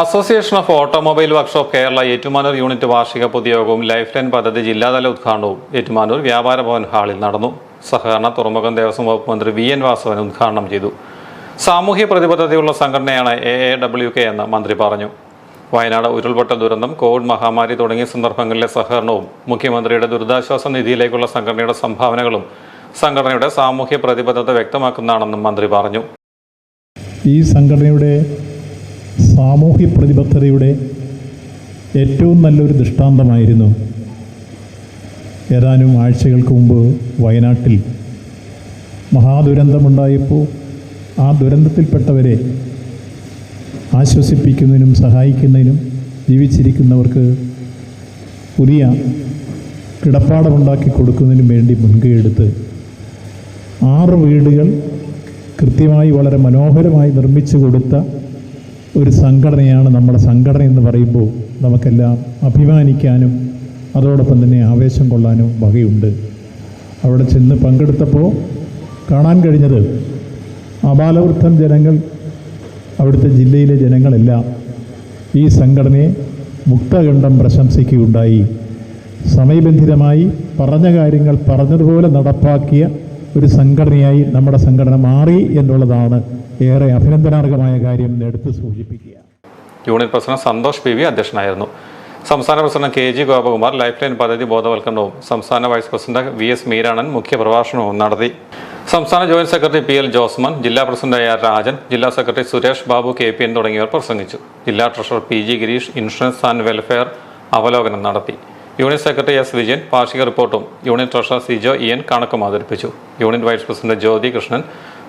Association of automobile workshop Kerala Ettumanoor unit വാർഷിക പൊതുയോഗവും life line പദ്ധതി ജില്ലാതല ഉദ്ഘാടനവും ഏറ്റുമാനൂർ വ്യാപാര ഭവൻ ഹാളിൽ നടന്നു സഹകരണ തുറമുഖം ദേവസ്വം വകുപ്പ് മന്ത്രി വി എൻ വാസവൻ ഉദ്ഘാടനം ചെയ്തു സാമൂഹ്യ പ്രതിബദ്ധതയുള്ള സംഘടനയാണ് എ എ ഡബ്ല്യു കെ എന്ന് മന്ത്രി പറഞ്ഞു. വയനാട് ഉരുൾപൊട്ടൽ ദുരന്തം കോവിഡ് മഹാമാരി തുടങ്ങിയ സന്ദർഭങ്ങളിലെ സഹകരണവും മുഖ്യമന്ത്രിയുടെ ദുരിതാശ്വാസ നിധിയിലേക്കുള്ള സംഘടനയുടെ സംഭാവനകളും സംഘടനയുടെ സാമൂഹ്യ പ്രതിബദ്ധത വ്യക്തമാക്കുന്നതാണെന്നും മന്ത്രി പറഞ്ഞു. ഈ സംഘടനയുടെ സാമൂഹ്യ പ്രതിബദ്ധതയുടെ ഏറ്റവും നല്ലൊരു ദൃഷ്ടാന്തമായിരുന്നു ഏതാനും ആഴ്ചകൾക്ക് മുമ്പ് വയനാട്ടിൽ മഹാദുരന്തമുണ്ടായപ്പോൾ ആ ദുരന്തത്തിൽപ്പെട്ടവരെ ആശ്വസിപ്പിക്കുന്നതിനും സഹായിക്കുന്നതിനും ജീവിച്ചിരിക്കുന്നവർക്ക് പുതിയ കിടപ്പാടമുണ്ടാക്കി കൊടുക്കുന്നതിനും വേണ്ടി മുൻകൈയെടുത്ത് ആറ് വീടുകൾ കൃത്യമായി വളരെ മനോഹരമായി നിർമ്മിച്ചു കൊടുത്ത ഒരു സംഘടനയാണ് നമ്മുടെ സംഘടന എന്ന് പറയുമ്പോൾ നമുക്കെല്ലാം അഭിമാനിക്കാനും അതോടൊപ്പം തന്നെ ആവേശം കൊള്ളാനും വകയുണ്ട്. അവിടെ ചെന്ന് പങ്കെടുത്തപ്പോൾ കാണാൻ കഴിഞ്ഞത് അപാലവൃദ്ധം ജനങ്ങൾ അവിടുത്തെ ജില്ലയിലെ ജനങ്ങളെല്ലാം ഈ സംഘടനയെ മുക്തകണ്ഠം പ്രശംസിക്കുകയുണ്ടായി. സമയബന്ധിതമായി പറഞ്ഞ കാര്യങ്ങൾ പറഞ്ഞതുപോലെ നടപ്പാക്കിയ ഒരു സംഘടനയായി നമ്മുടെ സംഘടന മാറി എന്നുള്ളതാണ് ഏറെ അഭിനന്ദനാർഹമായ കാര്യം നേടുത്ത് സൂചിപ്പിക്കുക. Unit president Santhosh P V അധ്യക്ഷനായിരുന്നു. സംസ്ഥാന president K G Gopakumar life line പദ്ധതി ബോധവൽക്കരണവും സംസ്ഥാന vice president V S Meeranan മുഖ്യപ്രഭാഷണവും നടത്തി. സംസ്ഥാന joint secretary P L Josman ജില്ലാ പ്രസിഡന്റ് എ രാജൻ ജില്ലാ secretary Suresh Babu K P N തുടങ്ങിയവർ പ്രസംഗിച്ചു. ജില്ലാ treasurer P G Gireesh insurance and welfare അവലോകനം നടത്തി. യൂണിയൻ സെക്രട്ടറി എസ് വിജയൻ വാർഷിക റിപ്പോർട്ടും യൂണിയൻ ട്രഷറർ സിജോ എൻ കണക്കും അവതരിപ്പിച്ചു. Union vice president Jyothi Krishnan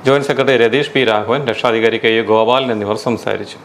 joint secretary Ratheesh P Raghavan രക്ഷാധികാരി കെ യു ഗോപാലൻ എന്നിവർ സംസാരിച്ചു.